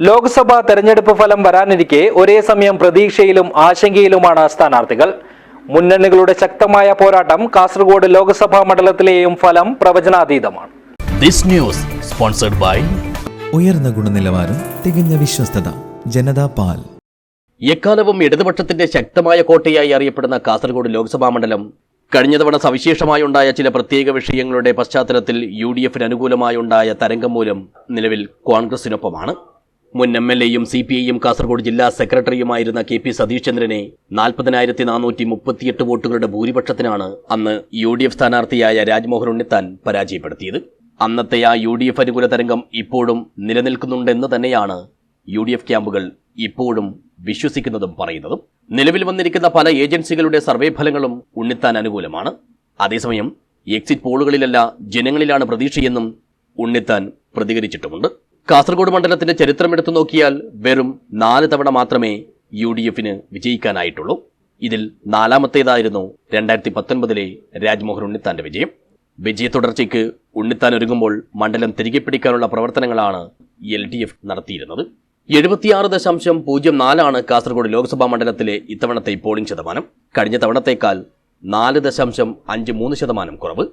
ലോക്സഭാ തെരഞ്ഞെടുപ്പ് ഫലം വരാനിരിക്കെ ഒരേ സമയം പ്രതീക്ഷയിലും ആശങ്കയിലുമാണ് സ്ഥാനാർത്ഥികൾ. മുന്നണികളുടെ ശക്തമായ പോരാട്ടം കാസർഗോഡ് ലോക്സഭാ മണ്ഡലത്തിലെയും ഫലം പ്രവചനാതീതമാണ്. ദിസ് ന്യൂസ് സ്പോൺസർഡ് ബൈ ഉയർന്ന ഗുണനിലവാരം തികഞ്ഞ വിശ്വസ്തത ജനതാ പാൽ. എക്കാലവും ഇടതുപക്ഷത്തിന്റെ ശക്തമായ കോട്ടയായി അറിയപ്പെടുന്ന കാസർഗോഡ് ലോക്സഭാ മണ്ഡലം കഴിഞ്ഞ തവണ സവിശേഷമായുണ്ടായ ചില പ്രത്യേക വിഷയങ്ങളുടെ പശ്ചാത്തലത്തിൽ യു ഡി എഫിന് അനുകൂലമായുണ്ടായ തരംഗം മൂലം നിലവിൽ കോൺഗ്രസിനൊപ്പമാണ്. മുൻ എം എൽ എയും സി പി ഐയും കാസർഗോഡ് ജില്ലാ സെക്രട്ടറിയുമായിരുന്ന കെ പി സതീഷ് ചന്ദ്രനെ നാൽപ്പതിനായിരത്തി നാനൂറ്റി മുപ്പത്തിയെട്ട് വോട്ടുകളുടെ ഭൂരിപക്ഷത്തിനാണ് അന്ന് യു ഡി എഫ് സ്ഥാനാർത്ഥിയായ രാജ്മോഹൻ ഉണ്ണിത്താൻ പരാജയപ്പെടുത്തിയത്. അന്നത്തെ ആ യു ഡി എഫ് അനുകൂല തരംഗം ഇപ്പോഴും നിലനിൽക്കുന്നുണ്ടെന്ന് തന്നെയാണ് യു ഡി എഫ് ക്യാമ്പുകൾ ഇപ്പോഴും വിശ്വസിക്കുന്നതും പറയുന്നതും. നിലവിൽ വന്നിരിക്കുന്ന പല ഏജൻസികളുടെ സർവേ ഫലങ്ങളും ഉണ്ണിത്താൻ അനുകൂലമാണ്. അതേസമയം എക്സിറ്റ് പോളുകളിലല്ല ജനങ്ങളിലാണ് പ്രതീക്ഷയെന്നും ഉണ്ണിത്താൻ പ്രതികരിച്ചിട്ടുമുണ്ട്. കാസർഗോഡ് മണ്ഡലത്തിന്റെ ചരിത്രം എടുത്തു നോക്കിയാൽ വെറും നാല് തവണ മാത്രമേ യു ഡി എഫിന് വിജയിക്കാനായിട്ടുള്ളൂ. ഇതിൽ നാലാമത്തേതായിരുന്നു രണ്ടായിരത്തി പത്തൊൻപതിലെ രാജ്മോഹൻ ഉണ്ണിത്താന്റെ വിജയം. വിജയ തുടർച്ചയ്ക്ക് ഉണ്ണിത്താൻ ഒരുങ്ങുമ്പോൾ മണ്ഡലം തിരികെ പിടിക്കാനുള്ള പ്രവർത്തനങ്ങളാണ് എൽ ഡി എഫ് നടത്തിയിരുന്നത്. എഴുപത്തിയാറ് ദശാംശം പൂജ്യം നാലാണ് കാസർഗോഡ് ലോക്സഭാ മണ്ഡലത്തിലെ ഇത്തവണത്തെ പോളിംഗ് ശതമാനം. കഴിഞ്ഞ തവണത്തേക്കാൾ നാല് ദശാംശം അഞ്ച് മൂന്ന് ശതമാനം കുറവ്.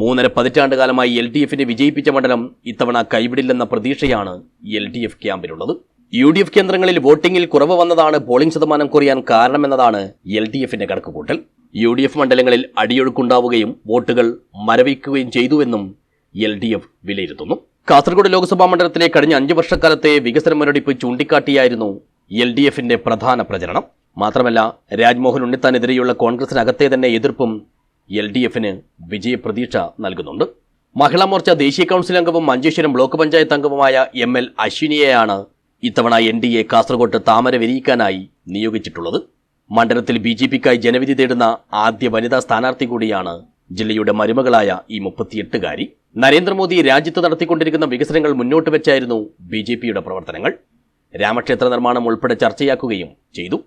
മൂന്നര പതിറ്റാണ്ട് കാലമായി എൽ ഡി എഫിനെ വിജയിപ്പിച്ച മണ്ഡലം ഇത്തവണ കൈവിടില്ലെന്ന പ്രതീക്ഷയാണ് എൽ ഡി എഫ് ക്യാമ്പിലുള്ളത്. യു ഡി എഫ് കേന്ദ്രങ്ങളിൽ വോട്ടിംഗിൽ കുറവ് വന്നതാണ് പോളിംഗ് ശതമാനം കുറയാൻ കാരണമെന്നതാണ് എൽ ഡി എഫിന്റെ കണക്കുകൂട്ടൽ. യു ഡി എഫ് മണ്ഡലങ്ങളിൽ അടിയൊഴുക്കുണ്ടാവുകയും വോട്ടുകൾ മരവിക്കുകയും ചെയ്തുവെന്നും എൽ ഡി എഫ് വിലയിരുത്തുന്നു. കാസർഗോഡ് ലോക്സഭാ മണ്ഡലത്തിലെ കഴിഞ്ഞ അഞ്ചു വർഷക്കാലത്തെ വികസന മുരടിപ്പ് ചൂണ്ടിക്കാട്ടിയായിരുന്നു എൽ ഡി എഫിന്റെ പ്രധാന പ്രചരണം. മാത്രമല്ല രാജ്മോഹൻ ഉണ്ണിത്താനെതിരെയുള്ള കോൺഗ്രസിനകത്തെ തന്നെ എതിർപ്പും എൽ ഡി എഫിന് വിജയപ്രതീക്ഷ നൽകുന്നുണ്ട്. മഹിളാ മോർച്ച ദേശീയ കൗൺസിൽ അംഗവും മഞ്ചേശ്വരം ബ്ലോക്ക് പഞ്ചായത്ത് അംഗവുമായ എം എൽ അശ്വിനിയെയാണ് ഇത്തവണ എൻ ഡി എ കാസർഗോട്ട് താമര വിരിയിക്കാനായി നിയോഗിച്ചിട്ടുള്ളത്. മണ്ഡലത്തിൽ ബി ജെ പിക്കായി ജനവിധി തേടുന്ന ആദ്യ വനിതാ സ്ഥാനാർത്ഥി കൂടിയാണ് ജില്ലയുടെ മരുമകളായ ഈ മുപ്പത്തിയെട്ടുകാരി. നരേന്ദ്രമോദി രാജ്യത്ത് നടത്തിക്കൊണ്ടിരിക്കുന്ന വികസനങ്ങൾ മുന്നോട്ട് വെച്ചായിരുന്നു ബി പ്രവർത്തനങ്ങൾ. രാമക്ഷേത്ര നിർമ്മാണം ഉൾപ്പെടെ ചർച്ചയാക്കുകയും ചെയ്തു.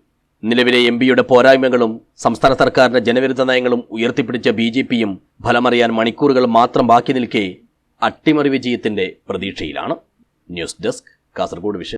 നിലവിലെ എം പിയുടെ പോരായ്മകളും സംസ്ഥാന സർക്കാരിന്റെ ജനവിരുദ്ധ നയങ്ങളും ഉയർത്തിപ്പിടിച്ച ബി ജെ പിയും ഫലമറിയാൻ മണിക്കൂറുകൾ മാത്രം ബാക്കി നിൽക്കെ അട്ടിമറി വിജയത്തിന്റെ പ്രതീക്ഷയിലാണ്. News desk Kasaragod vision.